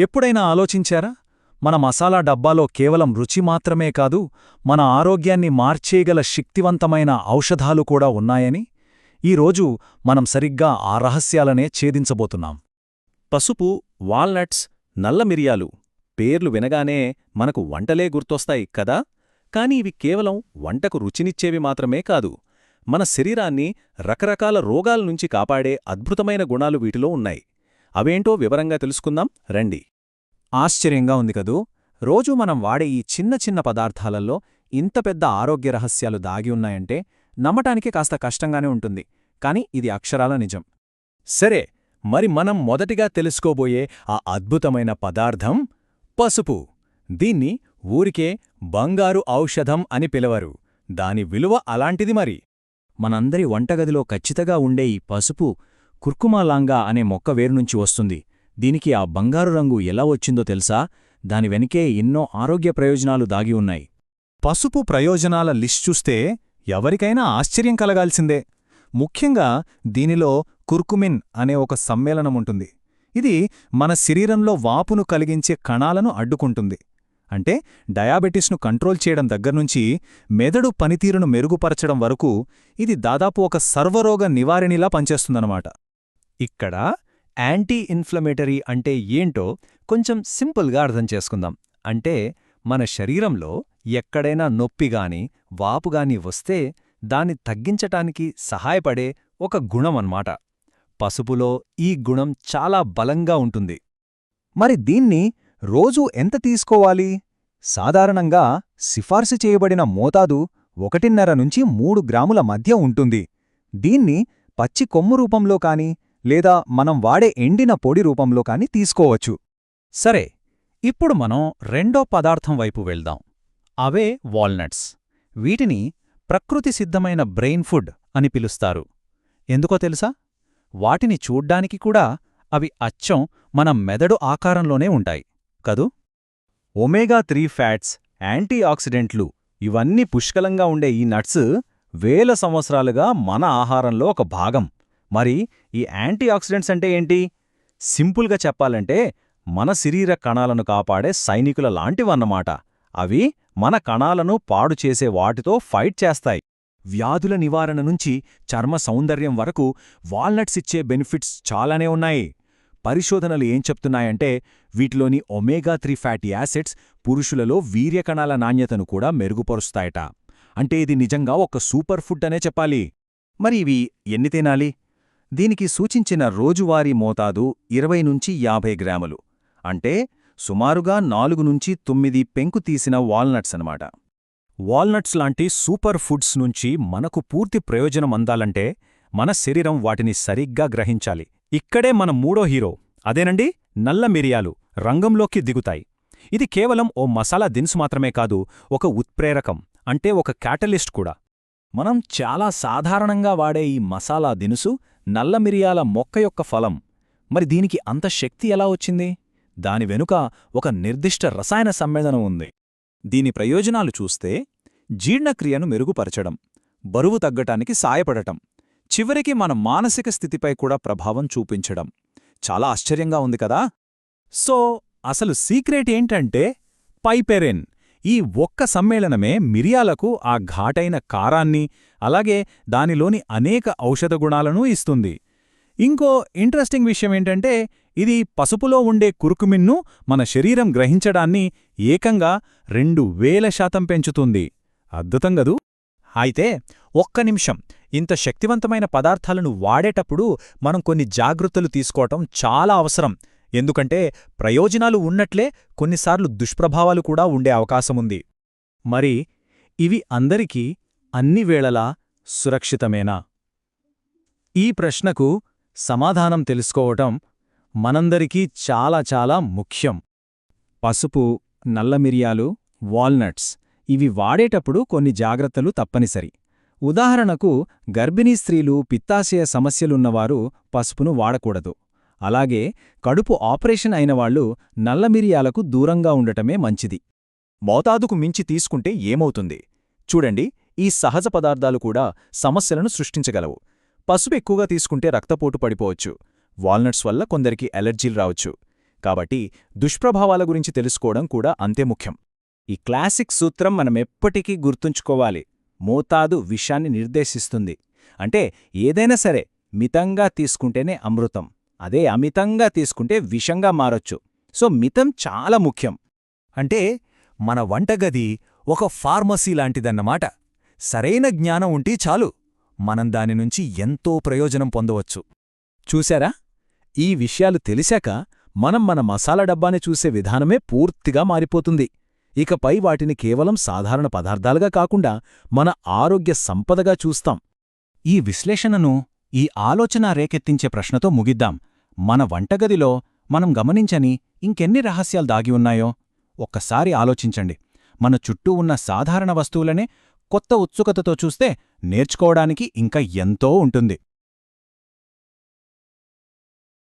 ఎప్పుడైనా ఆలోచించారా? మన మసాలా డబ్బాలో కేవలం రుచి మాత్రమే కాదు మన ఆరోగ్యాన్ని మార్చేయగల శక్తివంతమైన ఔషధాలు కూడా ఉన్నాయని? ఈరోజు మనం సరిగ్గా ఆ రహస్యాలనే ఛేదించబోతున్నాం. పసుపు వాల్నట్స్ నల్ల మిరియాలు పేర్లు వినగానే మనకు వంటలే గుర్తొస్తాయి కదా? కాని ఇవి కేవలం వంటకు రుచినిచ్చేవి మాత్రమే కాదు మన శరీరాన్ని రకరకాల రోగాల నుంచి కాపాడే అద్భుతమైన గుణాలు వీటిలో ఉన్నాయి. అవేంటో వివరంగా తెలుసుకుందాం రండి. ఆశ్చర్యంగా ఉంది కదూ. రోజూ మనం వాడే ఈ చిన్న చిన్న పదార్థాలలో ఇంత పెద్ద ఆరోగ్య రహస్యాలు దాగి ఉన్నాయంటే నమ్మటానికి కాస్త కష్టంగానే ఉంటుంది. కాని ఇది అక్షరాల నిజం. సరే మరి మనం మొదటిగా తెలుసుకోబోయే ఆ అద్భుతమైన పదార్థం పసుపు. దీన్ని ఊరికే బంగారు ఔషధం అని పిలవరు. దాని విలువ అలాంటిది మరి. మనందరి వంటగదిలో ఖచ్చితంగా ఉండే ఈ పసుపు కుర్కుమాలాంగా అనే మొక్క వేరునుంచి వస్తుంది. దీనికి ఆ బంగారు రంగు ఎలా వచ్చిందో తెలుసా? దాని వెనుకే ఎన్నో ఆరోగ్య ప్రయోజనాలు దాగి ఉన్నాయి. పసుపు ప్రయోజనాల లిస్ట్ చూస్తే ఎవరికైనా ఆశ్చర్యం కలగాల్సిందే. ముఖ్యంగా దీనిలో కుర్కుమిన్ అనే ఒక సమ్మేళనముంటుంది ఇది మన శరీరంలో వాపును కలిగించే కణాలను అడ్డుకుంటుంది. అంటే డయాబెటిస్ను కంట్రోల్ చేయడం దగ్గర్నుంచి మెదడు పనితీరును మెరుగుపరచడం వరకు ఇది దాదాపు ఒక సర్వరోగ నివారిణిలా పనిచేస్తుందన్నమాట. ఇక్కడ యాంటీ ఇన్ఫ్లమేటరీ అంటే ఏంటో కొంచెం సింపుల్గా అర్థం చేసుకుందాం. అంటే మన శరీరంలో ఎక్కడైనా నొప్పిగాని వాపుగాని వస్తే దాన్ని తగ్గించటానికి సహాయపడే ఒక గుణమన్మాట పసుపులో ఈ గుణం చాలా బలంగా ఉంటుంది. మరి దీన్ని రోజూ ఎంత తీసుకోవాలి? సాధారణంగా సిఫార్సు చేయబడిన మోతాదు ఒకటిన్నర నుంచి మూడు గ్రాముల మధ్య ఉంటుంది. దీన్ని పచ్చి కొమ్ము రూపంలో కానీ లేదా మనం వాడే ఎండిన పొడి రూపంలో కాని తీసుకోవచ్చు. సరే ఇప్పుడు మనం రెండో పదార్థం వైపు వెళ్దాం. అవే వాల్నట్స్. వీటిని ప్రకృతి సిద్ధమైన బ్రెయిన్ ఫుడ్ అని పిలుస్తారు. ఎందుకో తెలుసా? వాటిని చూడ్డానికి కూడా అవి అచ్చం మన మెదడు ఆకారంలోనే ఉంటాయి. కదూ? ఒమేగా త్రీ ఫ్యాట్స్ యాంటీ ఆక్సిడెంట్లు ఇవన్నీ పుష్కలంగా ఉండే ఈ నట్స్ వేల సంవత్సరాలుగా మన ఆహారంలో ఒక భాగం. మరి ఈ యాంటీ ఆక్సిడెంట్స్ అంటే ఏంటి? సింపుల్గా చెప్పాలంటే మన శరీర కణాలను కాపాడే సైనికుల లాంటివన్నమాట. అవి మన కణాలను పాడు చేసే వాటితో ఫైట్ చేస్తాయి. వ్యాధుల నివారణ నుంచి చర్మ సౌందర్యం వరకు వాల్నట్స్ ఇచ్చే బెనిఫిట్స్ చాలానే ఉన్నాయి. పరిశోధనలు ఏం చెప్తున్నాయంటే వీటిలోని ఒమేగా త్రీ ఫ్యాటీ యాసిడ్స్ పురుషులలో వీర్యకణాల నాణ్యతను కూడా మెరుగుపరుస్తాయట. అంటే ఇది నిజంగా ఒక సూపర్ ఫుడ్ అనే చెప్పాలి. మరి ఇవి ఎన్ని తినాలి? దీనికి సూచించిన రోజువారీ మోతాదు ఇరవై నుంచి యాభై గ్రాములు. అంటే సుమారుగా నాలుగు నుంచి తొమ్మిది పెంకు తీసిన వాల్నట్స్ అనమాట వాల్నట్స్ లాంటి సూపర్ ఫుడ్స్ నుంచి మనకు పూర్తి ప్రయోజనం అందాలంటే మన శరీరం వాటిని సరిగ్గా గ్రహించాలి. ఇక్కడే మన మూడో హీరో అదేనండి? నల్ల మిరియాలు రంగంలోకి దిగుతాయి. ఇది కేవలం ఓ మసాలా దినుసు మాత్రమే కాదు ఒక ఉత్ప్రేరకం అంటే ఒక క్యాటలిస్ట్ కూడా. మనం చాలా సాధారణంగా వాడే ఈ మసాలా దినుసు నల్ల మిరియాల మొక్క యొక్క ఫలం. మరి దీనికి అంత శక్తి ఎలా వచ్చింది? దాని వెనుక ఒక నిర్దిష్ట రసాయన సమ్మేళనం ఉంది. దీని ప్రయోజనాలు చూస్తే జీర్ణక్రియను మెరుగుపరచడం బరువు తగ్గటానికి సాయపడటం చివరికి మన మానసిక స్థితిపై కూడా ప్రభావం చూపించడం. చాలా ఆశ్చర్యంగా ఉంది కదా? సో అసలు సీక్రెట్ ఏంటంటే పైపెరెన్. ఈ ఒక్క సమ్మేళనమే మిరియాలకు ఆ ఘాటైన కారాన్ని అలాగే దానిలోని అనేక ఔషధ గుణాలను ఇస్తుంది. ఇంకో ఇంట్రెస్టింగ్ విషయం ఏంటంటే ఇది పసుపులో ఉండే కురుకుమిన్ను మన శరీరం గ్రహించడాన్ని ఏకంగా రెండు వేల శాతం పెంచుతుంది. అద్భుతంగదు అయితే ఒక్క నిమిషం. ఇంత శక్తివంతమైన పదార్థాలను వాడేటప్పుడు మనం కొన్ని జాగ్రత్తలు తీసుకోవటం చాలా అవసరం. ఎందుకంటే ప్రయోజనాలు ఉన్నట్లే కొన్నిసార్లు దుష్ప్రభావాలు కూడా ఉండే అవకాశముంది. మరి ఇవి అందరికీ అన్ని వేళలా సురక్షితమేనా? ఈ ప్రశ్నకు సమాధానం తెలుసుకోవటం మనందరికీ చాలా చాలా ముఖ్యం. పసుపు నల్లమిరియాలు వాల్నట్స్ ఇవి వాడేటప్పుడు కొన్ని జాగ్రత్తలు తప్పనిసరి. ఉదాహరణకు గర్భిణీ స్త్రీలు పిత్తాశయ సమస్యలున్నవారు పసుపును వాడకూడదు. అలాగే కడుపు ఆపరేషన్ అయినవాళ్ళు నల్లమిరియాలకు దూరంగా ఉండటమే మంచిది. మోతాదుకు మించి తీసుకుంటే ఏమవుతుంది? చూడండి ఈ సహజ పదార్థాలు కూడా సమస్యలను సృష్టించగలవు. పసుపు ఎక్కువగా తీసుకుంటే రక్తపోటు పడిపోవచ్చు. వాల్నట్స్ వల్ల కొందరికి ఎలర్జీలు రావచ్చు. కాబట్టి దుష్ప్రభావాల గురించి తెలుసుకోవడం కూడా అంతే ముఖ్యం. ఈ క్లాసిక్ సూత్రం మనమెప్పటికీ గుర్తుంచుకోవాలి. మోతాదు విషాన్ని నిర్దేశిస్తుంది. అంటే ఏదైనా సరే మితంగా తీసుకుంటేనే అమృతం. అదే అమితంగా తీసుకుంటే విషంగా మారొచ్చు. సో మితం చాలా ముఖ్యం. అంటే మన వంటగది ఒక ఫార్మసీ లాంటిదన్నమాట. సరైన జ్ఞానం ఉంటే చాలు. మనం దాని నుంచి ఎంతో ప్రయోజనం పొందవచ్చు. చూశారా? ఈ విషయాలు తెలిసాక మనం మన మసాలా డబ్బాని చూసే విధానమే పూర్తిగా మారిపోతుంది. ఇకపై వాటిని కేవలం సాధారణ పదార్థాలుగా కాకుండా మన ఆరోగ్య సంపదగా చూస్తాం. ఈ విశ్లేషణను ఈ ఆలోచన రేకెత్తించే ప్రశ్నతో ముగిద్దాం. మన వంటగదిలో మనం గమనించని ఇంకెన్ని రహస్యాలు దాగి ఉన్నాయో ఒక్కసారి ఆలోచించండి. మన చుట్టూ ఉన్న సాధారణ వస్తువులనే కొత్త ఉత్సుకతతో చూస్తే నేర్చుకోవడానికి ఇంకా ఎంతో ఉంటుంది.